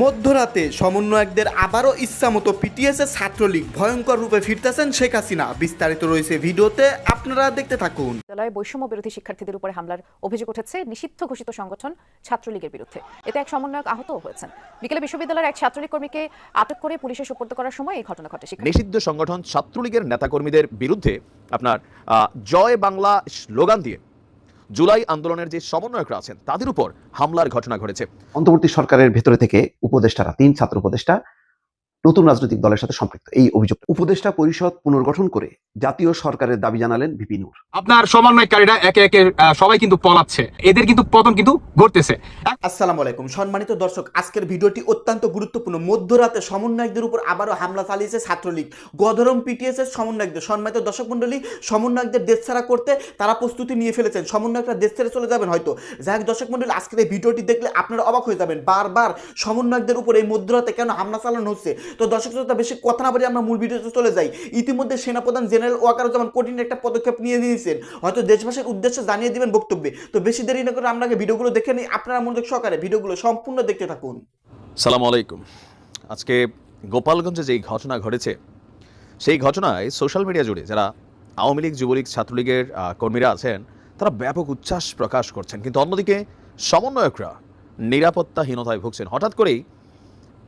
মধ্যরাতে সমন্বয়কদের আবারও ইচ্ছামতো পিটিএসের ছাত্রলীগ ভয়ঙ্কর রূপে ফিরতেছেন শেখ হাসিনা। বিস্তারিত রয়েছে ভিডিওতে আপনারা দেখতে থাকুন। বিদ্যালয়ে বৈষম্য বিরোধী শিক্ষার্থীদের উপরে হামলার অভিযোগ উঠেছে নিষিদ্ধ ঘোষিত সংগঠন ছাত্রলীগের বিরুদ্ধে। এতে এক সমন্বয়ক আহত হয়েছেন। বিকেলে বিশ্ববিদ্যালয়ের এক ছাত্রলীগ কর্মীকে আটক করে পুলিশে সুপর্দ করার সময় এই ঘটনা ঘটে। নিষিদ্ধ সংগঠন ছাত্রলীগের নেতাকর্মীদের বিরুদ্ধে আপনার আহ, জয় বাংলা স্লোগান দিয়ে জুলাই আন্দোলনের যে সমন্বয়করা আছেন, তাদের উপর হামলার ঘটনা ঘটেছে। অন্তর্বর্তী সরকারের ভেতরে থেকে উপদেষ্টারা, তিন ছাত্র উপদেষ্টা নতুন রাজনৈতিক দলের সাথে সম্পৃক্ত। এই অভিযোগ। উপদেষ্টা পরিষদ পুনর্গঠন করে জাতীয় সরকারের দাবি জানালেন ভিপি নূর। আপনার সমন্বয়কারীরা একে একে সবাই কিন্তু পলাচ্ছে। এদের কিন্তু পতন কিন্তু ঘটতেছে। আসসালামু আলাইকুম। সম্মানিত দর্শক আজকের ভিডিওটি অত্যন্ত গুরুত্বপূর্ণ। মধ্যরাতে সমন্বয়কদের উপর আবারও হামলা চালিয়েছে ছাত্রলীগ। গধরম পিটিএসের সমন্বয়কদের। সম্মানিত দর্শক মণ্ডলী সমন্বয়কদের দেশ ছাড়া করতে তারা প্রস্তুতি নিয়ে ফেলেছেন। সমন্বয়করা দেশ ছেড়ে চলে যাবেন হয়তো। যাই হোক দর্শক মণ্ডলী আজকের এই ভিডিওটি দেখলে আপনারা অবাক হয়ে যাবেন। বারবার সমন্বয়কদের উপর এই মধ্যরাতে কেন হামলা চালানো হচ্ছে? তো দর্শক শ্রোতা, বেশি কথা না বলে আমরা মূল ভিডিওতে চলে যাই। ইতিমধ্যে সেনাপ্রধান জেনারেল ওয়াকারুজ্জামান কঠিন একটা পদক্ষেপ নিয়ে নিয়েছেন। হয়তো দেশবাসীর উদ্দেশ্যে জানিয়ে দিবেন বক্তব্যে। তো বেশি দেরি না করে আমরা আগে ভিডিওগুলো দেখে নিই। আপনারা মনোযোগ সহকারে ভিডিওগুলো সম্পূর্ণ দেখতে থাকুন। সালাম আলাইকুম। আজকে গোপালগঞ্জে যেই ঘটনা ঘটেছে, সেই ঘটনায় সোশ্যাল মিডিয়া জুড়ে যারা আওয়ামী লীগ, যুবলীগ ছাত্রলীগের কর্মীরা আছেন, তারা ব্যাপক উচ্ছ্বাস প্রকাশ করছেন। কিন্তু অন্যদিকে সমন্বয়করা নিরাপত্তাহীনতায় ভুগছেন। হঠাৎ করেই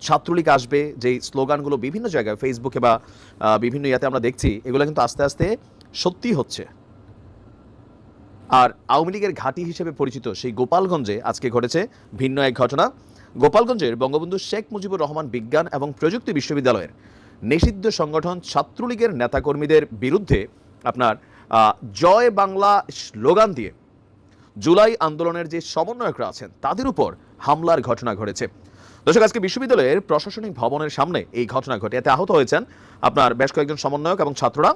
ছাত্রলীগ আসবে, যেই স্লোগানগুলো বিভিন্ন জায়গায় ফেসবুকে বা বিভিন্ন ইয়াতে আমরা দেখছি, এগুলো কিন্তু আস্তে আস্তে সত্যি হচ্ছে। আর আওয়ামী লীগের ঘাঁটি হিসেবে পরিচিত সেই গোপালগঞ্জে আজকে ঘটেছে ভিন্ন এক ঘটনা। গোপালগঞ্জের বঙ্গবন্ধু শেখ মুজিবুর রহমান বিজ্ঞান এবং প্রযুক্তি বিশ্ববিদ্যালয়ের নিষিদ্ধ সংগঠন ছাত্রলীগের নেতাকর্মীদের বিরুদ্ধে আপনার জয় বাংলা স্লোগান দিয়ে জুলাই আন্দোলনের যে সমন্বয়করা আছেন, তাদের উপর হামলার ঘটনা ঘটেছে। দর্শক, আজকে বিশ্ববিদ্যালয়ের প্রশাসনিক ভবনের সামনে এই ঘটনা ঘটে। এতে আহত হয়েছেন আপনার বেশ কয়েকজন সমন্বয়ক এবং ছাত্ররা।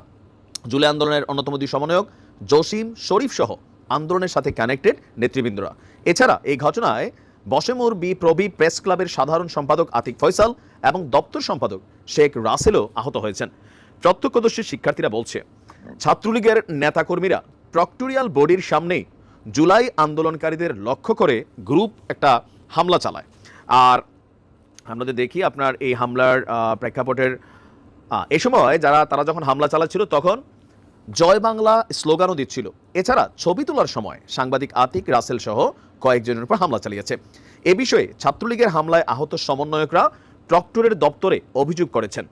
জুলাই আন্দোলনের অন্যতম দুই সমন্বয়ক জসিম শরীফ সহ আন্দোলনের সাথে কানেক্টেড নেতৃবৃন্দরা। এছাড়া এই ঘটনায় বসেমুর বি প্রবি প্রেস ক্লাবের সাধারণ সম্পাদক আতিক ফয়সাল এবং দপ্তর সম্পাদক শেখ রাসেলও আহত হয়েছেন। প্রত্যক্ষদর্শী শিক্ষার্থীরা বলছে, ছাত্রলীগের নেতাকর্মীরা প্রক্টোরিয়াল বডির সামনেই জুলাই আন্দোলনকারীদের লক্ষ্য করে গ্রুপ একটা হামলা চালায়। আর আমাদের দেখি আপনার এই হামলার প্রেক্ষাপটের এ সময় যারা, তারা যখন হামলা চালাচ্ছিল তখন জয় বাংলা স্লোগানও দিচ্ছিল। এছাড়া ছবি তোলার সময় সাংবাদিক আতিক রাসেল সহ কয়েকজনের উপর হামলা চালিয়েছে। এ বিষয়ে ছাত্রলীগের হামলায় আহত সমন্বয়করা প্রক্টরের দপ্তরে অভিযোগ করেছেন।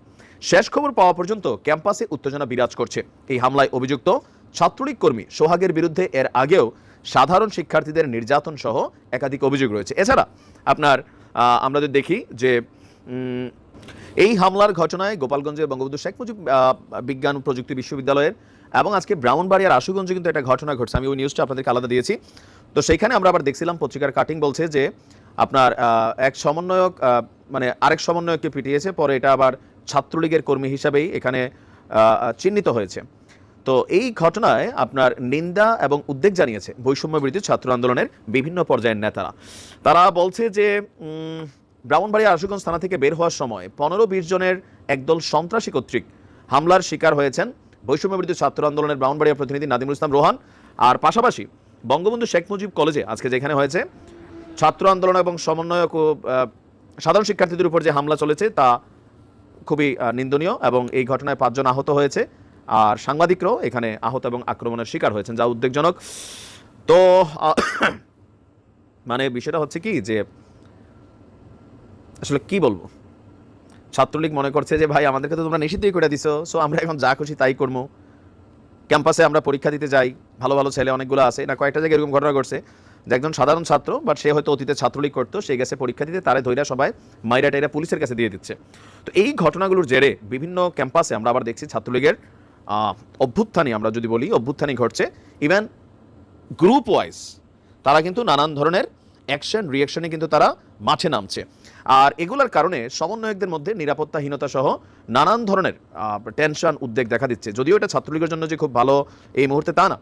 শেষ খবর পাওয়া পর্যন্ত ক্যাম্পাসে উত্তেজনা বিরাজ করছে। এই হামলায় অভিযুক্ত ছাত্রলীগ কর্মী সোহাগের বিরুদ্ধে এর আগেও সাধারণ শিক্ষার্থীদের নির্যাতন সহ একাধিক অভিযোগ রয়েছে। এছাড়া আপনার আমরা যদি দেখি যে এই হামলার ঘটনায় গোপালগঞ্জের বঙ্গবন্ধু শেখ মুজিব বিজ্ঞান প্রযুক্তি বিশ্ববিদ্যালয়ের এবং আজকে ব্রাউনবাড়িয়ার আশুগঞ্জে কিন্তু একটা ঘটনা ঘটছে। আমি ওই নিউজটা আপনাদেরকে আলাদা দিয়েছি। তো সেইখানে আমরা আবার দেখছিলাম পত্রিকার কাটিং বলছে যে, আপনার এক সমন্বয়ক মানে আরেক সমন্বয়ককে পিটিয়েছে, পরে এটা আবার ছাত্রলীগের কর্মী হিসাবেই এখানে চিহ্নিত হয়েছে। তো এই ঘটনায় আপনার নিন্দা এবং উদ্বেগ জানিয়েছে বৈষম্য বিরোধী ছাত্র আন্দোলনের বিভিন্ন পর্যায়ের নেতারা। তারা বলছে যে উম, ব্রাহ্মণবাড়িয়া আশুগঞ্জ থানা থেকে বের হওয়ার সময় পনেরো বিশ জনের একদল সন্ত্রাসী কর্তৃক হামলার শিকার হয়েছেন বৈষম্য বিরোধী ছাত্র আন্দোলনের ব্রাহ্মণবাড়িয়া প্রতিনিধি নাদিমুল ইসলাম রোহান। আর পাশাপাশি বঙ্গবন্ধু শেখ মুজিব কলেজে আজকে যেখানে হয়েছে ছাত্র আন্দোলন এবং সমন্বয়ক সাধারণ শিক্ষার্থীদের উপর যে হামলা চলেছে তা খুবই নিন্দনীয় এবং এই ঘটনায় পাঁচজন আহত হয়েছে। আর সাংবাদিকরাও এখানে আহত এবং আক্রমণের শিকার হয়েছেন, যা উদ্বেগজনক। তো মানে বিষয়টা হচ্ছে কি যে, আসলে কি বলব? ছাত্রলীগ মনে করছে যে, ভাই, আমাদেরকে তো তোমরা নিষিদ্ধই করে দিছো সো আমরা এখন যা খুশি তাই করব। ক্যাম্পাসে আমরা পরীক্ষা দিতে যাই, ভালো ভালো ছেলে অনেকগুলো আছে, না, কয়েকটা জায়গায় এরকম ঘটনা ঘটছে যে, একজন সাধারণ ছাত্র বাট সে হয়তো অতীতে ছাত্রলীগ করতো, সে গেছে পরীক্ষা দিতে, তারে ধৈরা সবাই মাইরা টাইরা পুলিশের কাছে দিয়ে দিচ্ছে। তো এই ঘটনাগুলোর জেরে বিভিন্ন ক্যাম্পাসে আমরা আবার দেখছি ছাত্রলীগের অভ্যুত্থানই আমরা যদি বলি, অভ্যুত্থানই ঘটছে। ইভেন গ্রুপ ওয়াইজ তারা কিন্তু নানান ধরনের অ্যাকশন রিয়াকশনে কিন্তু তারা মাঠে নামছে। আর এগুলোর কারণে সমন্বয়কদের মধ্যে নিরাপত্তাহীনতা সহ নানান ধরনের টেনশন উদ্বেগ দেখা দিচ্ছে। যদিও এটা ছাত্রলীগের জন্য যে খুব ভালো, এই মুহূর্তে তা না।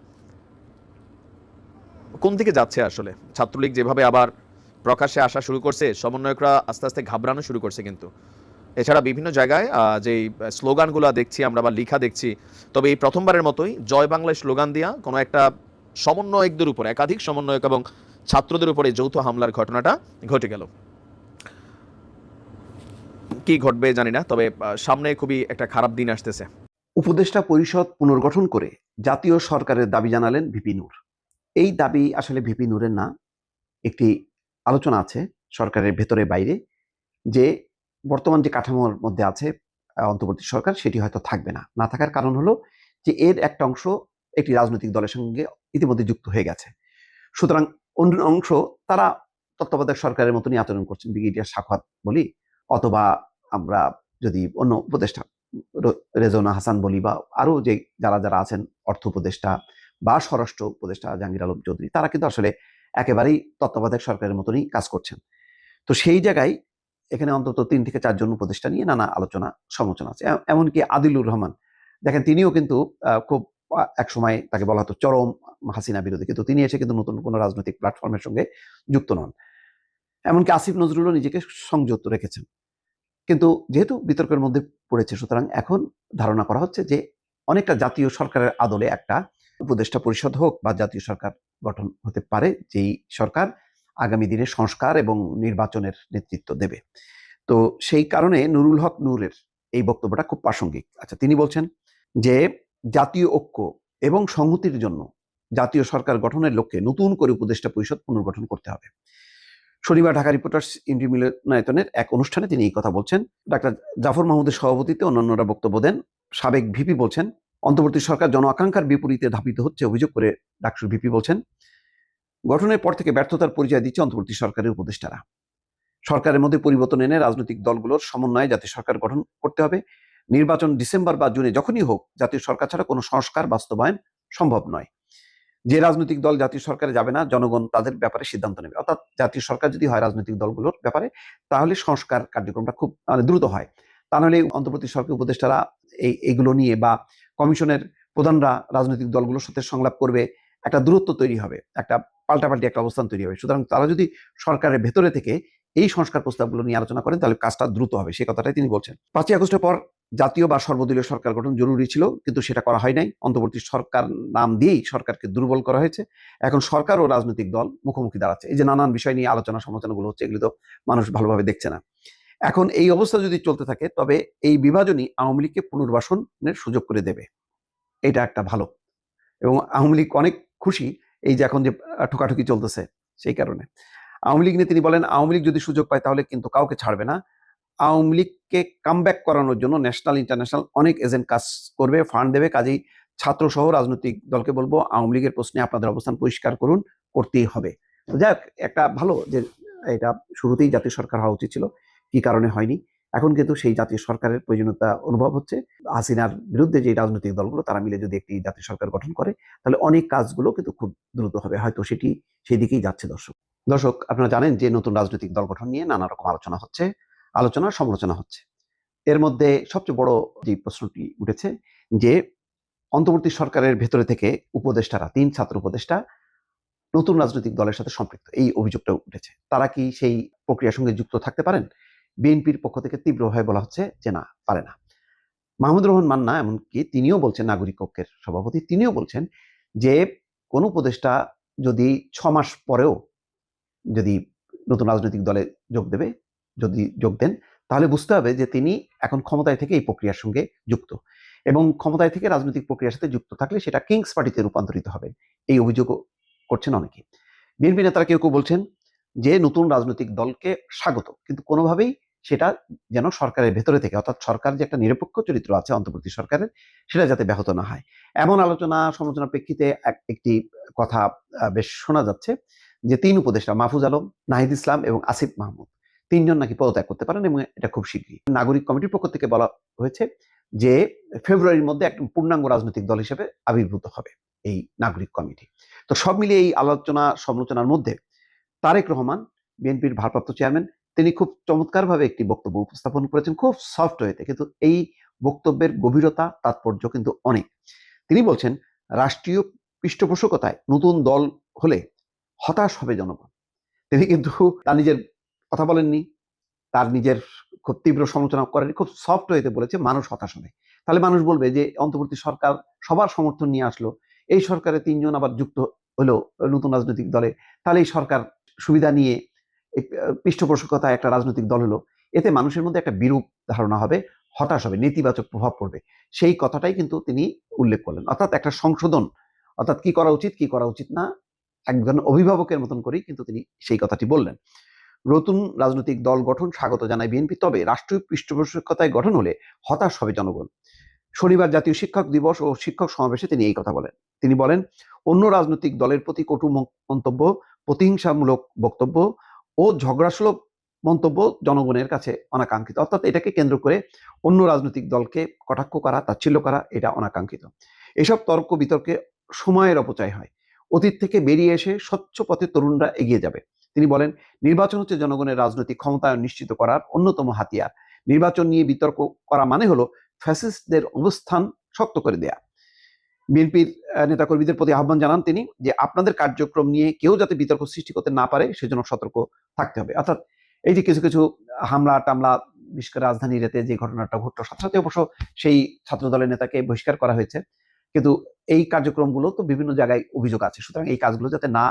কোন দিকে যাচ্ছে আসলে? ছাত্রলীগ যেভাবে আবার প্রকাশ্যে আসা শুরু করছে, সমন্বয়করা আস্তে আস্তে ঘাবড়ানো শুরু করছে কিন্তু। এছাড়া বিভিন্ন জায়গায় যেই স্লোগানগুলো দেখছি আমরা বা লিখা দেখছি, তবে এই প্রথমবারের মতোই জয় বাংলায় স্লোগান দিয়া কোনো একটা সমন্বয়কদের উপর, একাধিক সমন্বয়ক এবং ছাত্রদের উপরে যৌথ হামলার ঘটনাটা ঘটে গেল। কি ঘটবে জানি না, তবে সামনে খুবই একটা খারাপ দিন আসতেছে। উপদেষ্টা পরিষদ পুনর্গঠন করে জাতীয় সরকারের দাবি জানালেন ভিপি নূর। এই দাবি আসলে ভিপি নূরের না, একটি আলোচনা আছে সরকারের ভেতরে বাইরে, যে বর্তমান যে কাঠামোর মধ্যে আছে অন্তর্বর্তী সরকার, সেটি হয়তো থাকবে না। না থাকার কারণ হলো যে এর একটা অংশ একটি রাজনৈতিক দলের সঙ্গে ইতিমধ্যে যুক্ত হয়ে গেছে। সুতরাং অন্য অংশ, তারা তত্ত্বাবধায়ক সরকারের মতনই আচরণ করছেন, ব্রিগেডিয়ার সাখাত বলি, অথবা আমরা যদি অন্য উপদেষ্টা, র- রেজওয়ানা হাসান বলি, বা আরও যে যারা যারা আছেন, অর্থ উপদেষ্টা বা স্বরাষ্ট্র উপদেষ্টা জাহাঙ্গীর আলম চৌধুরী, তারা কিন্তু আসলে একেবারেই তত্ত্বাবধায়ক সরকারের মতনই কাজ করছেন। তো সেই জায়গায় এখানে অন্তত তিন থেকে চারজন উপদেষ্টা নিয়ে নানা আলোচনা সমালোচনা আছে। এমনকি আদিলুর রহমান। দেখেন, তিনিও কিন্তু খুব এক সময় তাকে বলা হতো চরম হাসিনা বিরোধী। কিন্তু তিনি এসে কিন্তু নতুন কোনো রাজনৈতিক প্ল্যাটফর্মের সঙ্গে যুক্ত নন। এমনকি আসিফ নজরুলও নিজেকে সংযুক্ত রেখেছেন। কিন্তু যেহেতু বিতর্কের মধ্যে পড়েছে, সুতরাং এখন ধারণা করা হচ্ছে যে অনেকটা জাতীয় সরকারের আদলে একটা উপদেষ্টা পরিষদ হোক বা জাতীয় সরকার গঠন হতে পারে, যেই সরকার আগামী দিনে সংস্কার এবং নির্বাচনের নেতৃত্ব দেবে। তো সেই কারণে নুরুল হক নূরের এই বক্তব্যটা খুব প্রাসঙ্গিক। আচ্ছা তিনি বলছেন যে জাতীয় ঐক্য এবং সংহতির জন্য জাতীয় সরকার গঠনের লক্ষ্যে নতুন করে উপদেষ্টা পরিষদ পুনর্গঠন করতে হবে। শনিবার ঢাকা রিপোর্টার্স ইন্ডিয়া মিলনায়তনের এক অনুষ্ঠানে তিনি এই কথা বলছেন। ডাক্তার জাফর মাহমুদের সভাপতিত্বে অন্যান্যরা বক্তব্য দেন। সাবেক ভিপি বলছেন, অন্তর্বর্তী সরকার জন আকাঙ্ক্ষার বিপরীতে ধাবিত হচ্ছে অভিযোগ করে ডাক্তার ভিপি বলছেন গঠনের পর থেকে ব্যর্থতার পরিচয় দিচ্ছে অন্তর্বর্তী সরকারের উপদেষ্টারা। সরকারের মধ্যে পরিবর্তন এনে রাজনৈতিক দলগুলোর সমন্বয়ে জাতীয় সরকার গঠন করতে হবে। নির্বাচন ডিসেম্বর বা জুনে যখনই হোক, জাতীয় সরকার ছাড়া কোনো সংস্কার বাস্তবায়ন সম্ভব নয়। যে রাজনৈতিক দল জাতীয় সরকারে যাবে না, জনগণ তাদের ব্যাপারে সিদ্ধান্ত নেবে। অর্থাৎ জাতীয় সরকার যদি হয় রাজনৈতিক দলগুলোর ব্যাপারে, তাহলে সংস্কার কার্যক্রমটা খুব মানে দ্রুত হয়। তা নাহলে অন্তর্বর্তী সরকার উপদেষ্টারা এই, এইগুলো নিয়ে বা কমিশনের প্রধানরা রাজনৈতিক দলগুলোর সাথে সংলাপ করবে, একটা দূরত্ব তৈরি হবে। একটা পাল্টাপাল্টি একটা অবস্থান তৈরি হবে। সুতরাং তারা যদি সরকারের ভেতরে থেকে এই সংস্কার প্রস্তাবগুলো নিয়ে আলোচনা করেন, তাহলে কাজটা দ্রুত হবে সেই কথাটাই তিনি বলছেন। পাঁচই আগস্টের পর জাতীয় বা সর্বদলীয় সরকার গঠন জরুরি ছিল, কিন্তু সেটা করা হয় নাই। অন্তর্বর্তী সরকার নাম দিয়েই সরকারকে দুর্বল করা হয়েছে। এখন সরকার ও রাজনৈতিক দল মুখোমুখি দাঁড়াচ্ছে। এই যে নানান বিষয় নিয়ে আলোচনা সমালোচনাগুলো হচ্ছে, এগুলো তো মানুষ ভালোভাবে দেখছে না। এখন এই অবস্থা যদি চলতে থাকে, তবে এই বিভাজনই আওয়ামী লীগকে পুনর্বাসনের সুযোগ করে দেবে। এটা একটা ভালো। এবং আওয়ামী লীগ অনেক খুশি এই যে এখন যে ঠোকাঠুকি চলতেছে, সেই কারণে। আওয়ামী লীগ নিয়ে তিনি বলেন, আওয়ামী লীগ যদি সুযোগ পায়, তাহলে কিন্তু কাউকে ছাড়বে না। আওয়ামী লীগকে কামব্যাক করানোর জন্য ন্যাশনাল ইন্টারন্যাশনাল অনেক এজেন্ট কাজ করবে ফান্ড দেবে। কাজেই ছাত্র সহ রাজনৈতিক দলকে বলব, আওয়ামী লীগের প্রশ্নে আপনাদের অবস্থান পরিষ্কার করুন, করতেই হবে। যাক একটা ভালো যে, এটা শুরুতেই জাতীয় সরকার হওয়া উচিত ছিল, কি কারণে হয়নি। এখন কিন্তু সেই জাতীয় সরকারের প্রয়োজনীয়তা অনুভব হচ্ছে। হাসিনার বিরুদ্ধে যে রাজনৈতিক দলগুলো, তারা মিলে যদি একটি জাতীয় সরকার গঠন করে, তাহলে অনেক কাজগুলো কিন্তু খুব দ্রুত হবে। হয়তো সেটি সেই দিকেই যাচ্ছে দর্শক। দর্শক, আপনারা জানেন যে নতুন রাজনৈতিক দল গঠন নিয়ে নানা রকম আলোচনা হচ্ছে, আলোচনা, সমালোচনা হচ্ছে। এর মধ্যে সবচেয়ে বড় যে প্রশ্নটি উঠেছে যে, অন্তর্বর্তী সরকারের ভেতরে থেকে উপদেষ্টারা, তিন ছাত্র উপদেষ্টা, নতুন রাজনৈতিক দলের সাথে সম্পৃক্ত, এই অভিযোগটা উঠেছে। তারা কি সেই প্রক্রিয়ার সঙ্গে যুক্ত থাকতে পারেন? বিএনপির পক্ষ থেকে তীব্রভাবে বলা হচ্ছে যে না, পারে না। মাহমুদুর রহমান মান্না এমনকি তিনিও বলছেন, নাগরিক পক্ষের সভাপতি, তিনিও বলছেন যে কোন উপদেষ্টা যদি ছ মাস পরেও যদি নতুন রাজনৈতিক দলে যোগ দেবে, যদি যোগ দেন, তাহলে বুঝতে হবে যে তিনি এখন ক্ষমতায় থেকে এই প্রক্রিয়ার সঙ্গে যুক্ত। এবং ক্ষমতায় থেকে রাজনৈতিক প্রক্রিয়ার সাথে যুক্ত থাকলে সেটা কিংস পার্টিতে রূপান্তরিত হবে। এই অভিযোগ করছেন অনেকে। বিএনপি নেতারা কেউ কেউ বলছেন যে নতুন রাজনৈতিক দলকে স্বাগত, কিন্তু কোনোভাবেই সেটা যেন সরকারের ভেতরে থেকে, অর্থাৎ সরকার যে একটা নিরপেক্ষ চরিত্র আছে অন্তর্বর্তী সরকারের, সেটা যাতে ব্যাহত না হয়। এমন আলোচনা সমালোচনার প্রেক্ষিতে এক- একটি কথা বেশ শোনা যাচ্ছে যে তিন উপদেষ্টা মাহফুজ আলম, নাহিদ ইসলাম এবং আসিফ মাহমুদ, তিনজন নাকি পদত্যাগ করতে পারেন এবং এটা খুব শীঘ্রই নাগরিক কমিটির পক্ষ থেকে বলা হয়েছে যে ফেব্রুয়ারির মধ্যে একটা পূর্ণাঙ্গ রাজনৈতিক দল হিসেবে আবির্ভূত হবে এই নাগরিক কমিটি। তো সব মিলিয়ে এই আলোচনা, সমালোচনার মধ্যে তারেক রহমান, বিএনপির ভারপ্রাপ্ত চেয়ারম্যান তিনি খুব চমৎকারভাবে একটি বক্তব্য উপস্থাপন করেছেন, খুব সফট ওয়েতে কিন্তু এই বক্তব্যের গভীরতা, তাৎপর্য কিন্তু অনেক। তিনি বলছেন, রাষ্ট্রীয় পৃষ্ঠপোষকতায় নতুন দল হলে হতাশ হবে জনগণ। তিনি কিন্তু তার নিজের কথা বলেননি, তার নিজের খুব তীব্র সমালোচনা করেনি খুব সফট ওয়েতে বলেছে, মানুষ হতাশ হবে। তাহলে মানুষ বলবে যে, অন্তর্বর্তী সরকার সবার সমর্থন নিয়ে আসলো, এই সরকারে তিনজন আবার যুক্ত হলো নতুন রাজনৈতিক দলে, তাহলে এই সরকার সুবিধা নিয়ে এই পৃষ্ঠপোষকতায় একটা রাজনৈতিক দল হলো, এতে মানুষের মধ্যে একটা বিরূপ ধারণা হবে, হতাশ হবে, নেতিবাচক প্রভাব পড়বে। সেই কথাটাই কিন্তু তিনি উল্লেখ করলেন। অর্থাৎ একটা সংশোধন, অর্থাৎ কি করা উচিত, কি করা উচিত না, একজন অভিভাবকের মতন করেই কিন্তু তিনি সেই কথাটি বললেন। নতুন রাজনৈতিক দল গঠন স্বাগত জানায় বিএনপি, তবে রাষ্ট্রীয় পৃষ্ঠপোষকতায় গঠন হলে হতাশ হবে জনগণ। শনিবার জাতীয় শিক্ষক দিবস ও শিক্ষক সমাবেশে তিনি এই কথা বলেন। তিনি বলেন, অন্য রাজনৈতিক দলের প্রতি কটু মন্তব্য, প্রতিহিংসামূলক বক্তব্য ও ঝগড়াসুলভ মন্তব্য জনগণের কাছে অনাকাঙ্ক্ষিত। অর্থাৎ এটাকে কেন্দ্র করে অন্য রাজনৈতিক দলকে কটাক্ষ করা, তাচ্ছিল্য করা, এটা অনাকাঙ্ক্ষিত। এসব তর্ক বিতর্কে সময়ের অপচয় হয়। অতীত থেকে বেরিয়ে এসে স্বচ্ছ পথে তরুণরা এগিয়ে যাবে। তিনি বলেন, নির্বাচন হচ্ছে জনগণের রাজনৈতিক ক্ষমতায়ন নিশ্চিত করার অন্যতম হাতিয়ার। নির্বাচন নিয়ে বিতর্ক করা মানে হলো ফ্যাসিস্টদের অবস্থান শক্ত করে দেয়া। বিএনপির নেতাকর্মীদের প্রতি আহ্বান জানান তিনি যে আপনাদের কার্যক্রম নিয়ে কেউ যাতে বিতর্ক সৃষ্টি করতে না পারে, সেজন্য সতর্ক থাকতে হবে। অর্থাৎ এই যে কিছু কিছু হামলা, টামলা, বিশেষ করে রাজধানী রেতে যে ঘটনাটা ঘটলো সাথে সাথে অবশ্য সেই ছাত্র দলের নেতাকে বহিষ্কার করা হয়েছে। কিন্তু এই কার্যক্রমগুলো তো বিভিন্ন জায়গায় অভিযোগ আছে। সুতরাং এই কাজগুলো যাতে না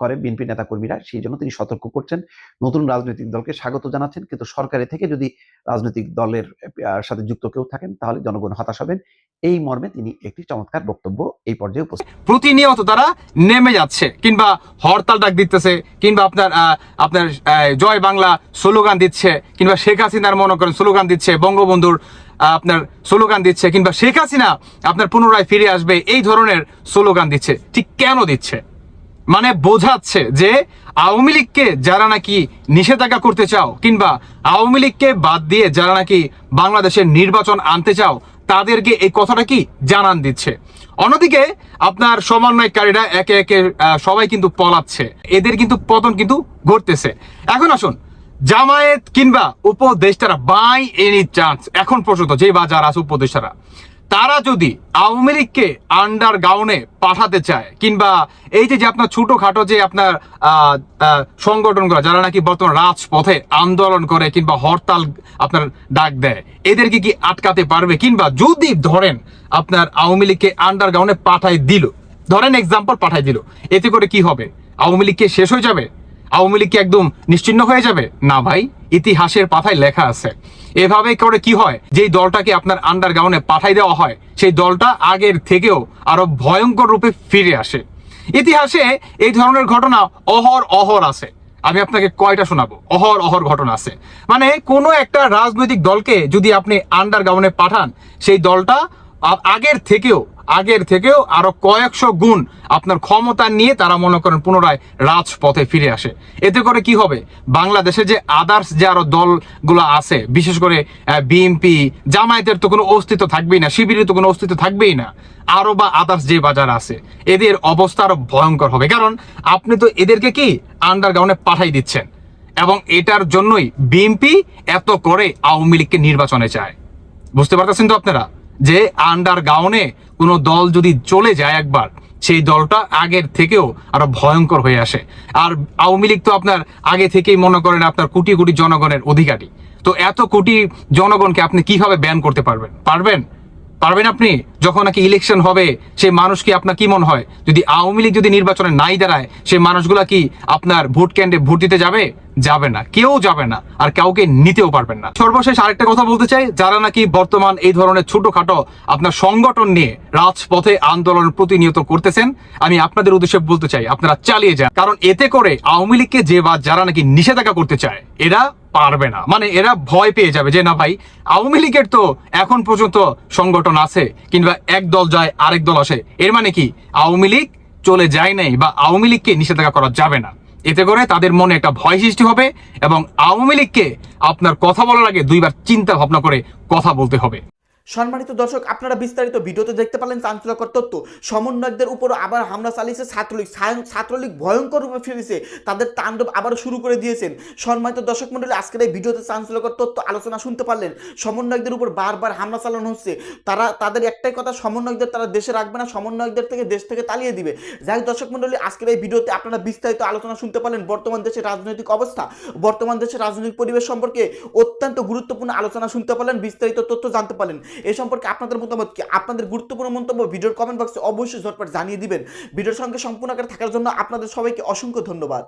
করে বিএনপি নেতা কর্মীরা সেই জন্য তিনি সতর্ক করছেন। নতুন রাজনৈতিক দলকে স্বাগত জানাচ্ছেন, কিন্তু সরকারে থেকে যদি রাজনৈতিক দলের সাথে যুক্ত কেউ থাকেন, তাহলে জনগণ হতাশ হবেন। এই মর্মে তিনি একটি চমৎকার বক্তব্য এই পর্যায়ে উপস্থিত। প্রতিনিয়ত তারা নেমে যাচ্ছে, কিংবা হরতাল ডাক দিতেছে, কিংবা আপনার আপনার জয় বাংলা স্লোগান দিচ্ছে, কিংবা শেখ হাসিনার মনে করেন স্লোগান দিচ্ছে, বঙ্গবন্ধুর আপনার স্লোগান দিচ্ছে, কিংবা শেখ হাসিনা আপনার পুনরায় ফিরে আসবে, এই ধরনের স্লোগান দিচ্ছে। ঠিক কেন দিচ্ছে? মানে বোঝাচ্ছে যে আওয়ামী লীগকে যারা নাকি নিষেধাজ্ঞা করতে চাও কিংবা আওয়ামী লীগকে বাদ দিয়ে যারা নাকি বাংলাদেশের নির্বাচন আনতে চাও, তাদেরকে এই কথাটা কি জানান দিচ্ছে? অন্যদিকে আপনার সমন্বয়কারীরা একে একে সবাই কিন্তু পলাচ্ছে। এদের কিন্তু পতন কিন্তু ঘটতেছে। এখন আসুন, জামায়াত কিংবা উপদেষ্টারা বাই এনি চান্স, এখন পর্যন্ত যে বা যারা আছে উপদেষ্টারা তারা যদি আওয়ামী লীগকে আন্ডার গাউনে পাঠাতে চায়, কিংবা এই যে আপনার ছোটখাটো যে আপনার সংগঠনগুলো, যারা নাকি বর্তমান রাজপথে আন্দোলন করে কিংবা হরতাল আপনার ডাক দেয়, এদেরকে কি আটকাতে পারবে? কিংবা যদি ধরেন আপনার আওয়ামী লীগকে আন্ডার গাউনে পাঠাই দিল, ধরেন এক্সাম্পল পাঠাই দিল, এতে করে কি হবে? আওয়ামী লীগকে শেষ হয়ে যাবে? আওয়ামী লীগকে একদম নিশ্চিন্ন হয়ে যাবে? না ভাই, ইতিহাসের পাতায় লেখা আছে। এভাবে করে কি হয়? যেই দলটাকে আপনার আন্ডারগ্রাউন্ডে পাঠাই দেওয়া হয়, সেই দলটা আগের থেকেও আরও ভয়ঙ্কর রূপে ফিরে আসে। ইতিহাসে এই ধরনের ঘটনা অহর অহর আছে। আমি আপনাকে কয়টা শোনাবো? অহর অহর ঘটনা আছে। মানে কোনো একটা রাজনৈতিক দলকে যদি আপনি আন্ডারগ্রাউন্ডে পাঠান, সেই দলটা আগের থেকেও আগের থেকেও আরও কয়েকশো গুণ আপনার ক্ষমতা নিয়ে তারা মনে করেন পুনরায় রাজপথে ফিরে আসে। এতে করে কি হবে? বাংলাদেশে যে আদার্স যে আরও দলগুলো আছে, বিশেষ করে বিএনপি জামায়াতের তো কোনো অস্তিত্ব থাকবেই না, শিবিরের তো কোনো অস্তিত্ব থাকবেই না, আরও বা আদার্স যে বাজার আছে, এদের অবস্থা আরও ভয়ঙ্কর হবে। কারণ আপনি তো এদেরকে কি আন্ডারগ্রাউন্ডে পাঠাই দিচ্ছেন এবং এটার জন্যই বিএনপি এত করে আওয়ামী লীগকে নির্বাচনে চায়। বুঝতে পারতেছেন তো আপনারা? যে আন্ডার গাউনে কোনো দল যদি চলে যায় একবার, সেই দলটা আগের থেকেও আরও ভয়ঙ্কর হয়ে আসে। আর আওয়ামী লীগ তো আপনার আগে থেকেই মনে করেন আপনার কোটি কোটি জনগণের অধিকারী। তো এত কোটি জনগণকে আপনি কীভাবে ব্যান করতে পারবেন? পারবেন? পারবেন আপনি? যখন নাকি ইলেকশন হবে, সেই মানুষ কি আপনার কি মনে হয়? যদি আওয়ামী লীগ যদি নির্বাচনে নাই দাঁড়ায়, সেই মানুষগুলা কি আপনার ভোট কেন্দ্রে ভোট দিতে যাবে? যাবে না, কেউ যাবে না আর কাউকে নিতেও পারবেন না। সর্বশেষ আরেকটা কথা বলতে চাই, যারা নাকি বর্তমান এই ধরনের ছোটখাটো আপনার সংগঠন নিয়ে রাজপথে আন্দোলন প্রতিনিয়ত করতেছেন, আমি আপনাদের উদ্দেশ্যে বলতে চাই, আপনারা চালিয়ে যান। কারণ এতে করে আওয়ামী লীগকে যে বা যারা নাকি নিষেধাজ্ঞা করতে চায়, এরা পারবে না। মানে এরা ভয় পেয়ে যাবে যে, না ভাই, আওয়ামী লীগের তো এখন পর্যন্ত সংগঠন আছে, কিংবা এক দল যায়, আরেক দল আসে। এর মানে কি? আওয়ামী লীগ চলে যায় নাই বা আওয়ামী লীগকে নিষেধাজ্ঞা করা যাবে না। এতে করে তাদের মনে একটা ভয় সৃষ্টি হবে এবং আওয়ামী লীগকে আপনার কথা বলার আগে দুইবার চিন্তা ভাবনা করে কথা বলতে হবে। সম্মানিত দর্শক, আপনারা বিস্তারিত ভিডিওতে দেখতে পারলেন চাঞ্চল্যকর তথ্য। সমন্বয়কদের উপর আবার হামলা চালিয়েছে ছাত্রলীগ। ছাত্রলীগ ভয়ঙ্কর রূপে ফিরেছে। তাদের তাণ্ডব আবার শুরু করে দিয়েছেন। সম্মানিত দর্শক মন্ডলী আজকের এই ভিডিওতে চাঞ্চল্যকর তথ্য আলোচনা শুনতে পারলেন। সমন্বয়কদের উপর বারবার হামলা চালানো হচ্ছে। তারা, তাদের একটাই কথা, সমন্বয়কদের তারা দেশে রাখবে না, সমন্বয়কদের থেকে দেশ থেকে তালিয়ে দিবে। যাই দর্শক মন্ডলী আজকের এই ভিডিওতে আপনারা বিস্তারিত আলোচনা শুনতে পারলেন বর্তমান দেশের রাজনৈতিক অবস্থা। বর্তমান দেশের রাজনৈতিক পরিবেশ সম্পর্কে অত্যন্ত গুরুত্বপূর্ণ আলোচনা শুনতে পারলেন, বিস্তারিত তথ্য জানতে পারলেন। এ সম্পর্কে আপনাদের মতামত কি? আপনাদের গুরুত্বপূর্ণ মন্তব্য ভিডিওর কমেন্ট বক্সে অবশ্যই ঝটপট জানিয়ে দিবেন। ভিডিওর সঙ্গে সম্পূর্ণ আকারে থাকার জন্য আপনাদের সবাইকে অসংখ্য ধন্যবাদ।